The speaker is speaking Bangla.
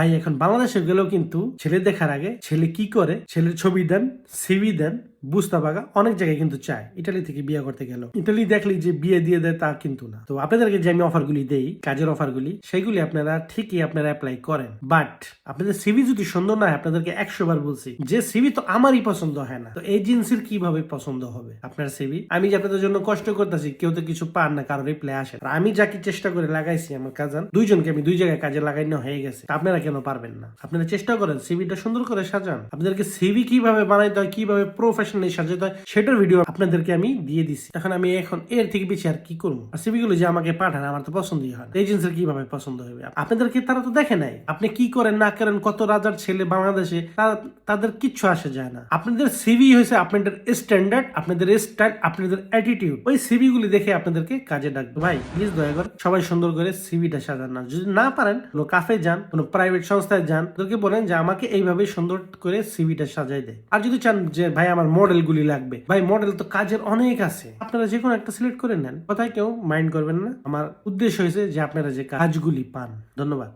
ভাই এখন বাংলাদেশে গেলেও কিন্তু ছেলে দেখার আগে ছেলে কি করে? ছেলের ছবি দেন সিভি দেন পাকা অনেক জায়গায় কিন্তু চায়। ইটালি থেকে বিয়ে করতে গেল। ইটালি দেখলি যে বিয়ে দিয়ে দেয় তা কিন্তু না। তো আপনাদেরকে যে আমি অফারগুলি দেই, কাজের অফারগুলি, সেগুলি আপনারা ঠিকই আপনারা অ্যাপ্লাই করেন। বাট আপনাদের সিভি যদি সুন্দর না হয়, আপনাদেরকে একশো বার বলছি, যে সিভি তো আমারই পছন্দ হয় না। তো এজেন্সির কীভাবে পছন্দ হবে আপনার সিভি আমি যে আপনাদের জন্য কষ্ট করতেছি, কেউ তো কিছু পান না, কারও রিপ্লাই আসে। আর আমি যাকে চেষ্টা করে লাগাইছি, আমার কাজান দুইজনকে আমি দুই জায়গায় কাজে লাগাইনো হয়ে গেছে। আপনারা কেন পারবেন না? আপনারা চেষ্টা করেন সিভিটা সুন্দর করে সাজান। আপনাদেরকে সিভি কীভাবে বানাইতে হয়, কীভাবে প্রফেশনালি সাজাতে সেটার ভিডিও আপনাদেরকে আমি দিয়ে দিছি। এখন আমি এখন এর থেকে বেশি আর কি করব? আর সিভিগুলো যে আমাকে পাঠান, আমার তো পছন্দই হয় এজেন্সির কীভাবে পছন্দ হবে? আপনাদেরকে তারা তো দেখে নাই। আপনি কি করেন, না করেন, কত রাজার ছেলে বাংলাদেশে তাদের কিচ্ছু আসে যায় না। আপনাদের সিভি হয়েছে আপনাদের স্ট্যান্ডার্ড আপনাদের স্টাইল আপনাদের অ্যাটিটিউড ওই সিভি গুলি দেখে আপনাদেরকে কাজে ডাকবে। ভাই প্লিজ দয়া করে সবাই সুন্দর করে সিভিটা সাজান না। যদি না পারেন, কোনো কাফে যান, কোনো প্রাইভেট সংস্থায় যান, ওদেরকে বলেন যে আমাকে এইভাবে সুন্দর করে সিভিটা সাজাই দেয়। আর যদি চান যে, ভাই, আমার মডেল গুলি লাগবে। ভাই, মডেল তো কাজের অনেক আছে। আপনারা যে কোনো একটা সিলেক্ট করে নেন। কোথায় কেউ মাইন্ড করবেন না। আমার উদ্দেশ্য হয়েছে যে আপনারা যে কাজগুলি পান। ধন্যবাদ।